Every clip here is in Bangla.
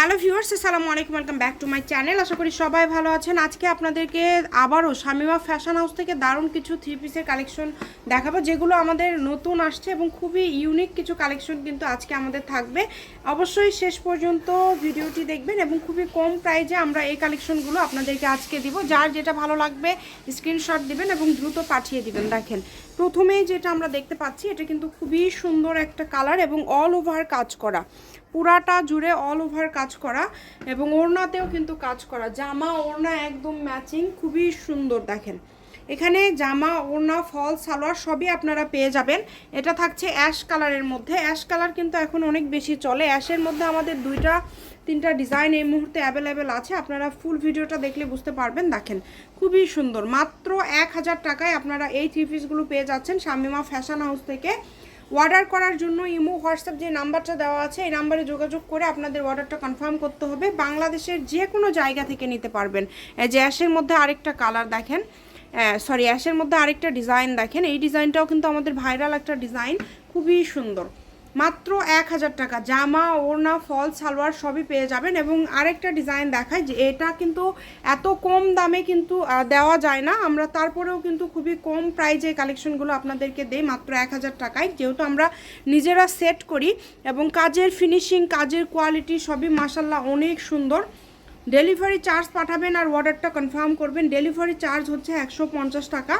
হ্যালো ভিউয়ার্স, আসসালামু আলাইকুম, welcome back to my channel. আশা করি সবাই ভালো আছেন। আজকে আপনাদেরকে আবারও শামিমা ফ্যাশন হাউস থেকে দারুণ কিছু থ্রি পিসের কালেকশন দেখাবো, যেগুলো আমাদের নতুন আসছে এবং খুবই ইউনিক কিছু কালেকশন কিন্তু আজকে আমাদের থাকবে। অবশ্যই শেষ পর্যন্ত ভিডিওটি দেখবেন এবং খুবই কম প্রাইজে আমরা এই কালেকশনগুলো আপনাদেরকে আজকে দিব। যার যেটা ভালো লাগবে স্ক্রিনশট দিবেন এবং দ্রুত পাঠিয়ে দিবেন, দেখেন। প্রথমেই যেটা আমরা দেখতে পাচ্ছি, এটা কিন্তু খুবই সুন্দর একটা কালার এবং অল ওভার কাজ করা। পুরাটা জুড়ে অল ওভার কাজ করা এবং ওড়নাতেও কিন্তু কাজ করা। জামা, ওড়না একদম ম্যাচিং খুবই সুন্দর দেখেন। এখানে জামা, ওড়না, ফল, সালোয়ার সবই আপনারা পেয়ে যাবেন। এটা থাকছে অ্যাশ কালারের মধ্যে। অ্যাশ কালার কিন্তু এখন অনেক বেশি চলে। অ্যাশের মধ্যে আমাদের দুইটা, তিনটা ডিজাইন এই মুহূর্তে অ্যাভেলেবেল আছে। আপনারা ফুল ভিডিওটা দেখলে বুঝতে পারবেন। দেখেন, খুবই সুন্দর। মাত্র এক হাজার টাকায় আপনারা এই থ্রি পিসগুলো পেয়ে যাচ্ছেন শামিমা ফ্যাশন হাউস থেকে। অর্ডার করার জন্য ইমো, হোয়াটসঅ্যাপ যে নাম্বারটা দেওয়া আছে, এই নাম্বারে যোগাযোগ করে আপনাদের অর্ডারটা কনফার্ম করতে হবে। বাংলাদেশের যে কোনো জায়গা থেকে নিতে পারবেন। যে অ্যাশের মধ্যে আরেকটা কালার দেখেন। সরি অ্যাশের মধ্যে আরেকটা ডিজাইন দেখেন। এই ডিজাইনটাও কিন্তু আমাদের ভাইরাল একটা ডিজাইন খুবই সুন্দর। মাত্র এক হাজার টাকা। জামা, ওড়না, ফল, সালোয়ার সবই পেয়ে যাবেন এবং আরেকটা ডিজাইন দেখায় যে এটা কিন্তু এত কম দামে কিন্তু দেওয়া যায় না। আমরা তারপরেও কিন্তু খুবই কম প্রাইজে কালেকশনগুলো আপনাদেরকে দেই মাত্র এক হাজার টাকায়। যেহেতু আমরা নিজেরা সেট করি এবং কাজের ফিনিশিং কাজের কোয়ালিটি সবই মাসাল্লাহ অনেক সুন্দর। ডেলিভারি চার্জ পাঠাবেন আর অর্ডারটা কনফার্ম করবেন। ডেলিভারি চার্জ হচ্ছে একশো পঞ্চাশ টাকা।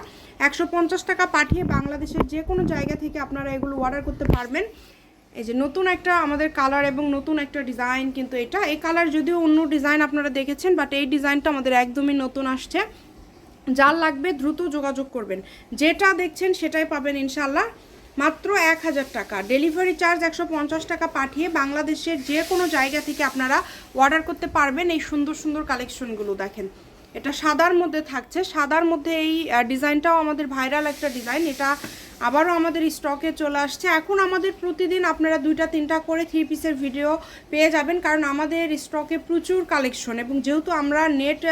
একশো পঞ্চাশ টাকা পাঠিয়ে বাংলাদেশের যে কোনো জায়গা থেকে আপনারা এগুলো অর্ডার করতে পারবেন। এই যে নতুন একটা আমাদের কালার এবং নতুন একটা ডিজাইন কিন্তু এটা। এই কালার যদিও অন্য ডিজাইন আপনারা দেখেছেন বাট এই ডিজাইনটা আমাদের একদমই নতুন আসছে। যার লাগবে দ্রুত যোগাযোগ করবেন। যেটা দেখছেন সেটাই পাবেন ইনশাল্লাহ মাত্র এক হাজার টাকা। ডেলিভারি চার্জ একশো পঞ্চাশ টাকা পাঠিয়ে বাংলাদেশের যে কোনো জায়গা থেকে আপনারা অর্ডার করতে পারবেন এই সুন্দর সুন্দর কালেকশনগুলো দেখেন। এটা সাদার মধ্যে থাকছে। সাদার মধ্যে এই ডিজাইনটাও আমাদের ভাইরাল একটা ডিজাইন এটা আবারও আমাদের স্টকে চলে আসছে। এখন আমাদের প্রতিদিন আপনারা দুইটা তিনটা করে থ্রি পিসের ভিডিও পেয়ে যাবেন কারণ আমাদের স্টকে প্রচুর কালেকশন এবং যেহেতু আমরা নেট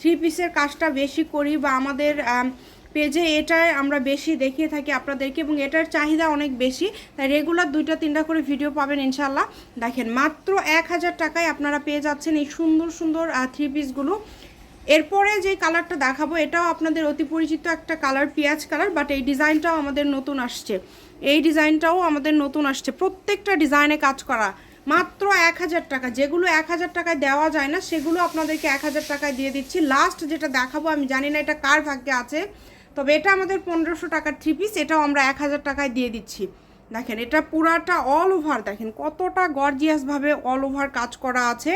থ্রি পিসের কাজটা বেশি করি বা আমাদের আম, পেজে এটাই আমরা বেশি দেখিয়ে থাকি আপনাদেরকে এবং এটার চাহিদা অনেক বেশি। তাই রেগুলার দুইটা, তিনটা করে ভিডিও পাবেন ইনশাল্লাহ দেখেন, মাত্র এক হাজার টাকায় আপনারা পেয়ে যাচ্ছেন এই সুন্দর সুন্দর থ্রি পিসগুলো এরপরে যে কালারটা দেখাবো, এটাও আপনাদের অতি পরিচিত একটা কালার পেঁয়াজ কালার বাট এই ডিজাইনটাও আমাদের নতুন আসছে। এই ডিজাইনটাও আমাদের নতুন আসছে। প্রত্যেকটা ডিজাইনে কাজ করা। মাত্র এক হাজার টাকা। যেগুলো এক হাজার টাকায় দেওয়া যায় না, সেগুলো আপনাদেরকে এক হাজার টাকায় দিয়ে দিচ্ছি। লাস্ট যেটা দেখাবো, আমি জানি না এটা কার ভাগ্যে আছে। তবে এটা আমাদের পনেরোশো টাকার থ্রি পিস এটাও আমরা এক হাজার টাকায় দিয়ে দিচ্ছি। দেখেন, এটা পুরাটা অল ওভার দেখেন কতটা গর্জিয়াসভাবে অল ওভার কাজ করা আছে।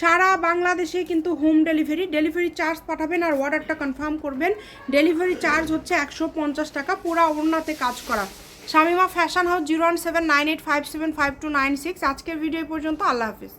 সারা বাংলাদেশে কিন্তু হোম ডেলিভারি ডেলিভারি চার্জ পাঠাবেন আর অর্ডারটা কনফার্ম করবেন। ডেলিভারি চার্জ হচ্ছে একশো পঞ্চাশ টাকা, পুরা ওড়নাতে কাজ করা। Shamima fashion house zero one seven nine eight five seven five two nine six আজকের ভিডিও পর্যন্ত, আল্লাহ হাফিজ।